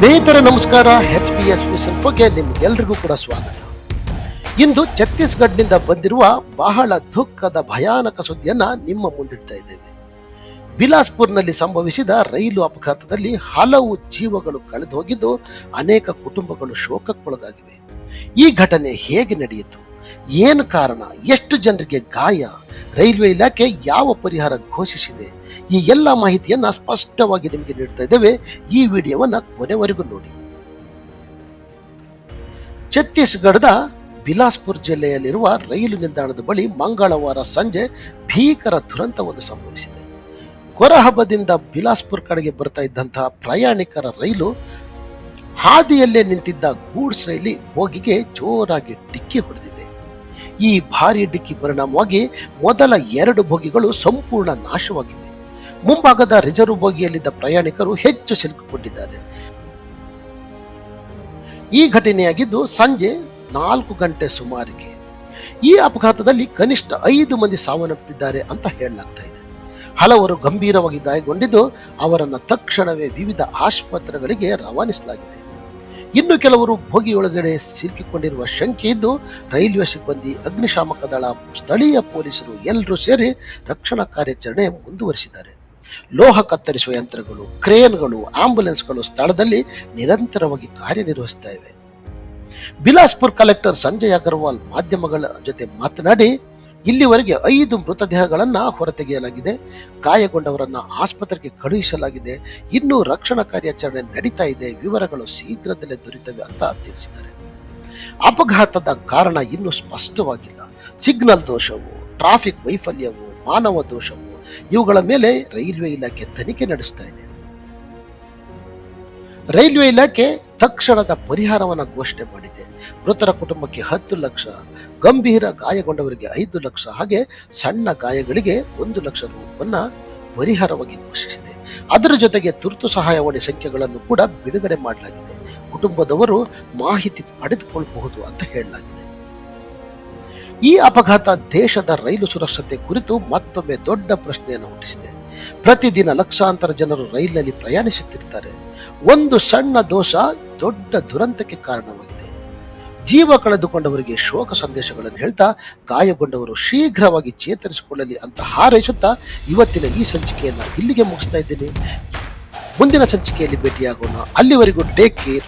ಸ್ನೇಹಿತರೆ, ನಮಸ್ಕಾರ. H P S ವಿಷನ್ಫೋಗೆ ನಿಮ್ಗೆಲ್ರಿಗೂ ಕೂಡ ಸ್ವಾಗತ. ಇಂದು ಛತ್ತೀಸ್ಗಢನಿಂದ ಬಂದಿರುವ ಬಹಳ ದುಃಖದ, ಭಯಾನಕ ಸುದ್ದಿಯನ್ನು ನಿಮ್ಮ ಮುಂದಿಡ್ತಾ ಇದ್ದೇವೆ. ಬಿಲಾಸ್ಪುರ್ನಲ್ಲಿ ಸಂಭವಿಸಿದ ರೈಲು ಅಪಘಾತದಲ್ಲಿ ಹಲವು ಜೀವಗಳು ಕಳೆದು ಹೋಗಿದ್ದು ಅನೇಕ ಕುಟುಂಬಗಳು ಶೋಕಕ್ಕೊಳಗಾಗಿವೆ. ಈ ಘಟನೆ ಹೇಗೆ ನಡೆಯಿತು? ಏನು ಕಾರಣ? ಎಷ್ಟು ಜನರಿಗೆ ಗಾಯ? ರೈಲ್ವೆ ಇಲಾಖೆ ಯಾವ ಪರಿಹಾರ ಘೋಷಿಸಿದೆ? ಈ ಎಲ್ಲ ಮಾಹಿತಿಯನ್ನ ಸ್ಪಷ್ಟವಾಗಿ ನಿಮಗೆ ನೀಡ್ತಾ ಇದ್ದೇವೆ. ಈ ವಿಡಿಯೋವನ್ನ ಕೊನೆವರೆಗೂ ನೋಡಿ. ಛತ್ತೀಸ್ಗಢದ ಬಿಲಾಸ್ಪುರ್ ಜಿಲ್ಲೆಯಲ್ಲಿರುವ ರೈಲು ನಿಲ್ದಾಣದ ಬಳಿ ಮಂಗಳವಾರ ಸಂಜೆ ಭೀಕರ ದುರಂತವೊಂದು ಸಂಭವಿಸಿದೆ. ಕೊರಹಬದಿಂದ ಬಿಲಾಸ್ಪುರ್ ಕಡೆಗೆ ಬರ್ತಾ ಇದ್ದಂತಹ ಪ್ರಯಾಣಿಕರ ರೈಲು ಹಾದಿಯಲ್ಲೇ ನಿಂತಿದ್ದ ಗೂಡ್ಸ್ ರೈಲಿ ಬೋಗಿಗೆ ಜೋರಾಗಿ ಡಿಕ್ಕಿ ಹೊಡೆದಿದೆ. ಈ ಭಾರಿ ಡಿಕ್ಕಿ ಪರಿಣಾಮವಾಗಿ ಮೊದಲ ಎರಡು ಬೋಗಿಗಳು ಸಂಪೂರ್ಣ ನಾಶವಾಗಿವೆ. ಮುಂಭಾಗದ ರಿಸರ್ವ್ ಬೋಗಿಯಲ್ಲಿದ್ದ ಪ್ರಯಾಣಿಕರು ಹೆಚ್ಚು ಸಿಲುಕಿಕೊಂಡಿದ್ದಾರೆ. ಈ ಘಟನೆಯಾಗಿದ್ದು ಸಂಜೆ ನಾಲ್ಕು ಗಂಟೆ ಸುಮಾರಿಗೆ. ಈ ಅಪಘಾತದಲ್ಲಿ ಕನಿಷ್ಠ ಐದು ಮಂದಿ ಸಾವನ್ನಪ್ಪಿದ್ದಾರೆ ಅಂತ ಹೇಳಲಾಗ್ತಾ ಇದೆ. ಹಲವರು ಗಂಭೀರವಾಗಿ ಗಾಯಗೊಂಡಿದ್ದು ಅವರನ್ನು ತಕ್ಷಣವೇ ವಿವಿಧ ಆಸ್ಪತ್ರೆಗಳಿಗೆ ರವಾನಿಸಲಾಗಿದೆ. ಇನ್ನು ಕೆಲವರು ಭೋಗಿಯೊಳಗಡೆ ಸಿಲುಕಿಕೊಂಡಿರುವ ಶಂಕೆ ಇದ್ದು ರೈಲ್ವೆ ಸಿಬ್ಬಂದಿ ಅಗ್ನಿಶಾಮಕ ದಳ, ಸ್ಥಳೀಯ ಪೊಲೀಸರು ಎಲ್ಲರೂ ಸೇರಿ ರಕ್ಷಣಾ ಕಾರ್ಯಾಚರಣೆ ಮುಂದುವರಿಸಿದ್ದಾರೆ. ಲೋಹ ಕತ್ತರಿಸುವ ಯಂತ್ರಗಳು, ಕ್ರೇನ್ಗಳು ಆಂಬ್ಯುಲೆನ್ಸ್ಗಳು ಸ್ಥಳದಲ್ಲಿ ನಿರಂತರವಾಗಿ ಕಾರ್ಯನಿರ್ವಹಿಸ್ತಾ ಇವೆ. ಬಿಲಾಸ್ಪುರ್ ಕಲೆಕ್ಟರ್ ಸಂಜಯ್ ಅಗರ್ವಾಲ್ ಮಾಧ್ಯಮಗಳ ಜೊತೆ ಮಾತನಾಡಿ ಇಲ್ಲಿವರೆಗೆ ಐದು ಮೃತದೇಹಗಳನ್ನ ಹೊರತೆಗೆಯಲಾಗಿದೆ. ಗಾಯಗೊಂಡವರನ್ನ ಆಸ್ಪತ್ರೆಗೆ ಕಳುಹಿಸಲಾಗಿದೆ. ಇನ್ನೂ ರಕ್ಷಣಾ ಕಾರ್ಯಾಚರಣೆ ನಡೀತಾ ಇದೆ. ವಿವರಗಳು ಶೀಘ್ರದಲ್ಲೇ ದೊರೆತವೆ ಅಂತ ತಿಳಿಸಿದ್ದಾರೆ. ಅಪಘಾತದ ಕಾರಣ ಇನ್ನೂ ಸ್ಪಷ್ಟವಾಗಿಲ್ಲ. ಸಿಗ್ನಲ್ ದೋಷವು, ಟ್ರಾಫಿಕ್ ವೈಫಲ್ಯವು, ಮಾನವ ದೋಷವು ಇವುಗಳ ಮೇಲೆ ರೈಲ್ವೆ ಇಲಾಖೆ ತನಿಖೆ ನಡೆಸ್ತಾ ಇದೆ. ರೈಲ್ವೆ ಇಲಾಖೆ ತಕ್ಷಣದ ಪರಿಹಾರವನ್ನು ಘೋಷಣೆ ಮಾಡಿದೆ. ಮೃತರ ಕುಟುಂಬಕ್ಕೆ ಹತ್ತು ಲಕ್ಷ, ಗಂಭೀರ ಗಾಯಗೊಂಡವರಿಗೆ ಐದು ಲಕ್ಷ ಹಾಗೆ ಸಣ್ಣ ಗಾಯಗಳಿಗೆ ಒಂದು ಲಕ್ಷ ರೂಪವನ್ನು ಪರಿಹಾರವಾಗಿ ಘೋಷಿಸಿದೆ. ಅದರ ಜೊತೆಗೆ ತುರ್ತು ಸಹಾಯವಾಣಿ ಸಂಖ್ಯೆಗಳನ್ನು ಕೂಡ ಬಿಡುಗಡೆ ಮಾಡಲಾಗಿದೆ. ಕುಟುಂಬದವರು ಮಾಹಿತಿ ಪಡೆದುಕೊಳ್ಳಬಹುದು ಅಂತ ಹೇಳಲಾಗಿದೆ. ಈ ಅಪಘಾತ ದೇಶದ ರೈಲು ಸುರಕ್ಷತೆ ಕುರಿತು ಮತ್ತೊಮ್ಮೆ ದೊಡ್ಡ ಪ್ರಶ್ನೆಯನ್ನು ಹುಟ್ಟಿಸಿದೆ. ಪ್ರತಿದಿನ ಲಕ್ಷಾಂತರ ಜನರು ರೈಲಿನಲ್ಲಿ ಪ್ರಯಾಣಿಸುತ್ತಿರ್ತಾರೆ ಒಂದು ಸಣ್ಣ ದೋಷ ದೊಡ್ಡ ದುರಂತಕ್ಕೆ ಕಾರಣವಾಗಿದೆ. ಜೀವ ಕಳೆದುಕೊಂಡವರಿಗೆ ಶೋಕ ಸಂದೇಶಗಳನ್ನು ಹೇಳ್ತಾ, ಗಾಯಗೊಂಡವರು ಶೀಘ್ರವಾಗಿ ಚೇತರಿಸಿಕೊಳ್ಳಲಿ ಅಂತ ಹಾರೈಸುತ್ತಾ, ಇವತ್ತಿನ ಈ ಸಂಚಿಕೆಯನ್ನ ಇಲ್ಲಿಗೆ ಮುಗಿಸ್ತಾ ಇದ್ದೀನಿ. ಮುಂದಿನ ಸಂಚಿಕೆಯಲ್ಲಿ ಭೇಟಿಯಾಗೋಣ. ಅಲ್ಲಿವರೆಗೂ ಟೇಕ್ ಕೇರ್